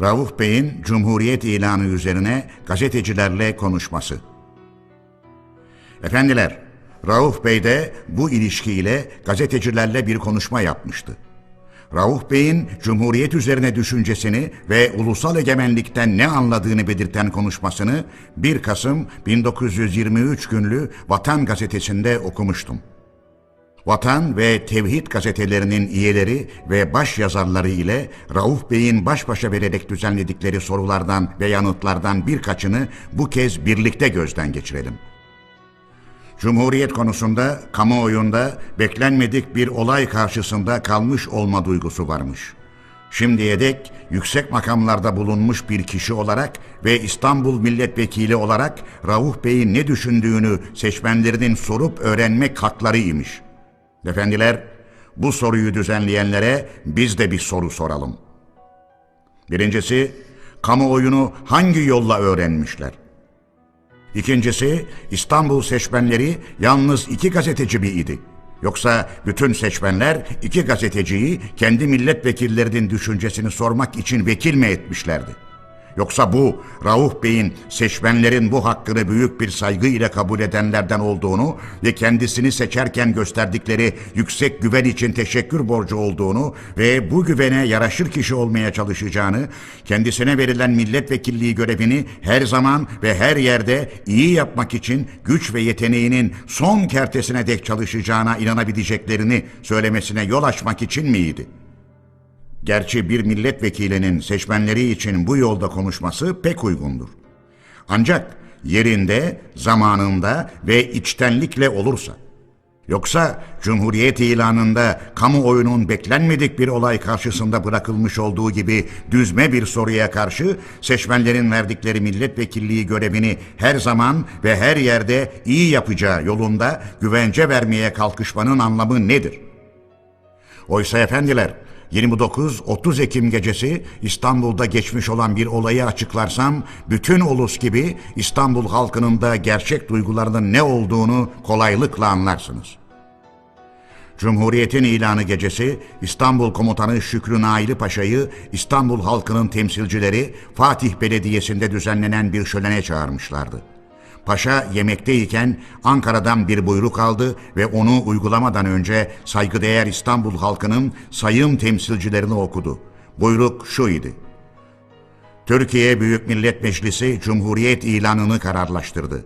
Rauf Bey'in Cumhuriyet ilanı üzerine gazetecilerle konuşması. Efendiler, Rauf Bey de bu ilişkiyle gazetecilerle bir konuşma yapmıştı. Rauf Bey'in Cumhuriyet üzerine düşüncesini ve ulusal egemenlikten ne anladığını belirten konuşmasını 1 Kasım 1923 günlü Vatan Gazetesi'nde okumuştum. Vatan ve Tevhid gazetelerinin üyeleri ve baş yazarları ile Rauf Bey'in baş başa vererek düzenledikleri sorulardan ve yanıtlardan birkaçını bu kez birlikte gözden geçirelim. Cumhuriyet konusunda kamuoyunda beklenmedik bir olay karşısında kalmış olma duygusu varmış. Şimdiye dek yüksek makamlarda bulunmuş bir kişi olarak ve İstanbul milletvekili olarak Rauf Bey'in ne düşündüğünü seçmenlerinin sorup öğrenmek hakları imiş. Efendiler, bu soruyu düzenleyenlere biz de bir soru soralım. Birincisi, kamuoyunu hangi yolla öğrenmişler? İkincisi, İstanbul seçmenleri yalnız iki gazeteci mi idi? Yoksa bütün seçmenler iki gazeteciyi kendi milletvekillerinin düşüncesini sormak için vekil mi etmişlerdi? Yoksa bu Rauf Bey'in seçmenlerin bu hakkını büyük bir saygı ile kabul edenlerden olduğunu ve kendisini seçerken gösterdikleri yüksek güven için teşekkür borcu olduğunu ve bu güvene yaraşır kişi olmaya çalışacağını, kendisine verilen milletvekilliği görevini her zaman ve her yerde iyi yapmak için güç ve yeteneğinin son kertesine dek çalışacağına inanabileceklerini söylemesine yol açmak için miydi?'' Gerçi bir milletvekilinin seçmenleri için bu yolda konuşması pek uygundur. Ancak yerinde, zamanında ve içtenlikle olursa. Yoksa Cumhuriyet ilanında kamuoyunun beklenmedik bir olay karşısında bırakılmış olduğu gibi düzme bir soruya karşı seçmenlerin verdikleri milletvekilliği görevini her zaman ve her yerde iyi yapacağı yolunda güvence vermeye kalkışmanın anlamı nedir? Oysa efendiler 29-30 Ekim gecesi İstanbul'da geçmiş olan bir olayı açıklarsam bütün ulus gibi İstanbul halkının da gerçek duygularının ne olduğunu kolaylıkla anlarsınız. Cumhuriyetin ilanı gecesi İstanbul Komutanı Şükrü Naili Paşa'yı İstanbul halkının temsilcileri Fatih Belediyesi'nde düzenlenen bir şölene çağırmışlardı. Paşa yemekteyken Ankara'dan bir buyruk aldı ve onu uygulamadan önce saygıdeğer İstanbul halkının sayın temsilcilerini okudu. Buyruk şu idi. Türkiye Büyük Millet Meclisi Cumhuriyet ilanını kararlaştırdı.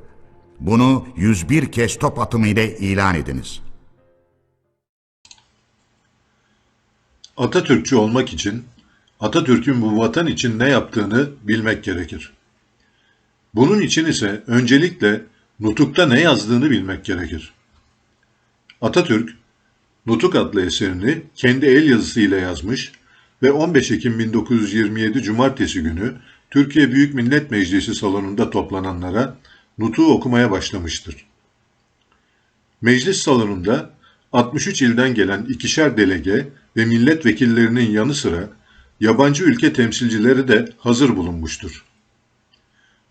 Bunu 101 kez top atımı ile ilan ediniz. Atatürkçü olmak için Atatürk'ün bu vatan için ne yaptığını bilmek gerekir. Bunun için ise öncelikle Nutuk'ta ne yazdığını bilmek gerekir. Atatürk, Nutuk adlı eserini kendi el yazısıyla yazmış ve 15 Ekim 1927 Cumartesi günü Türkiye Büyük Millet Meclisi salonunda toplananlara Nutuk'u okumaya başlamıştır. Meclis salonunda 63 ilden gelen ikişer delege ve milletvekillerinin yanı sıra yabancı ülke temsilcileri de hazır bulunmuştur.